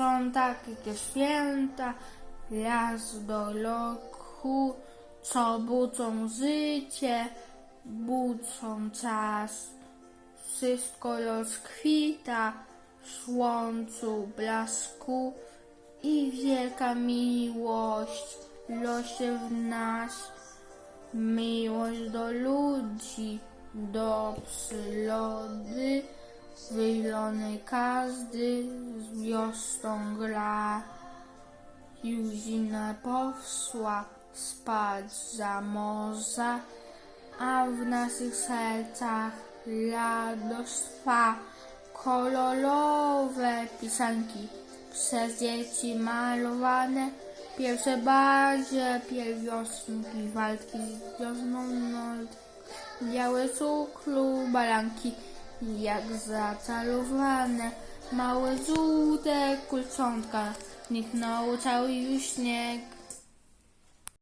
Są takie święta, raz do roku, co budzą życie, budzą czas. Wszystko rozkwita w słońcu blasku i wielka miłość losie w nas. Miłość do ludzi, do przyrody, wyjlony każdy z wiosną gra. Juzina powsła spać za morza, a w naszych sercach radość trwa. Kolorowe pisanki przez dzieci malowane, pierwsze bardzie, pierwiosnki, walki z wiosną, białe cukru, balanki, jak zaczarowane, małe żółte kulczątka, niknął cały już śnieg.